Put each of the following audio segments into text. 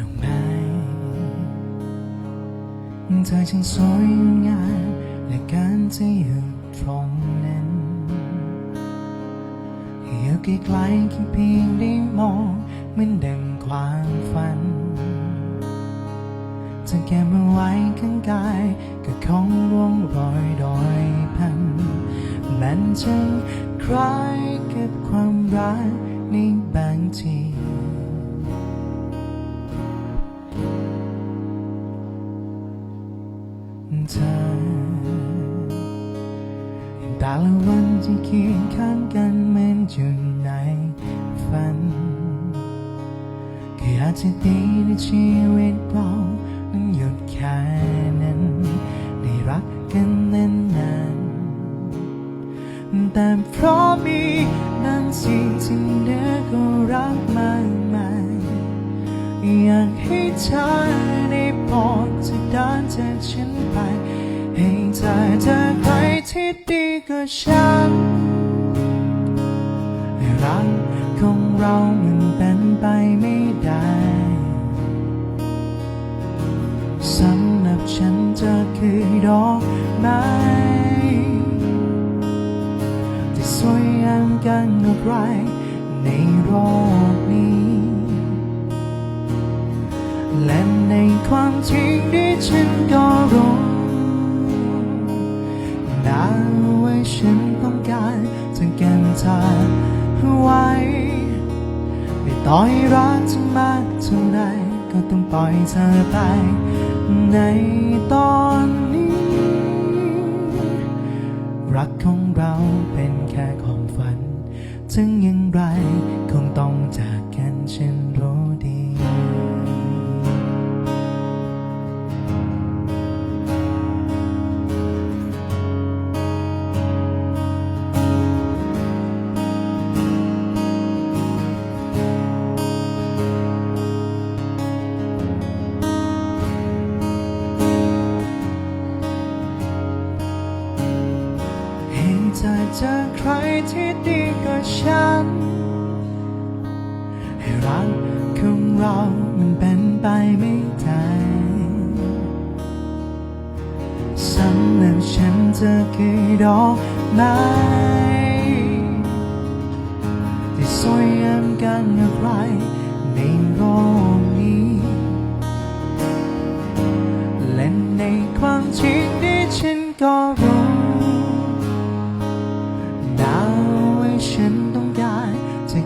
ดอกไมเธอช่างสวยงามและการจะอยู่ตรงนั้นอยู่ใกล้ๆแค่เพียงได้มองเหมือนดังความฝันจะเก็บมาไว้ข้างกายก็คงร่วงรอยดอยพันมันจึงคล้ายกับความรักในบางที เธอแต่ละวันที่เคียงข้างกันเหมือนอยู่ในฝันแค่อาจจะดีในชีวิตเรานั้นหยุดแค่นั้นได้รักกันนานๆแต่เพราะมีบางสิ่งที่เหนือก็รักมากมายอยากให้เธอได้บอจะเดินจากฉัน ให้เธอเจอใครที่ดีกว่าฉันให้รักของเรามันเป็นไปไม่ได้สำหรับฉันเธอคือดอกไม้ที่สวยงามกันอะไรในโลกนี้ และในความจริงที่ฉันก็รู้ นะว่าฉันต้องการจะเก็บเธอไว้ไม่ต่อยรักเธอมากเท่าไรก็ต้องปล่อยเธอไป ในตอนนี้ รักของเราเป็นแค่ของฝัน ถึงอย่างไรคงต้องจากกันฉัน ให้เจอใครที่ดีกว่าฉัน ให้รักของเรามันเป็นไปไม่ได้สำหรับฉันเธอคือดอกไม้ที่สวยงามกันอะไรในโลก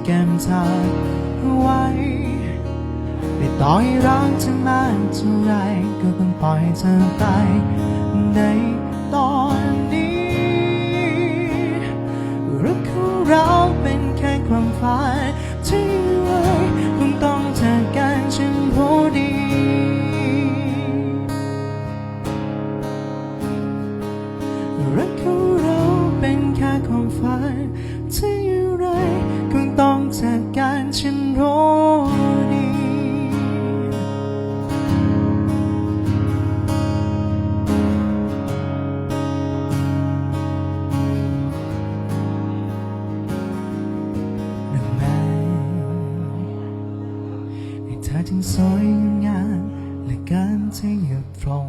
เก็บเธอไว้ไม่ต่อให้รักเธอมาเท่าไรก็ต้องปล่อยเธอไปในตอนนี้รักของเราเป็นแค่ความฝัน จากกันฉันรู้ดีหนึ่งไม้ให้เธอจึงสวยงามและการที่อยู่ตรง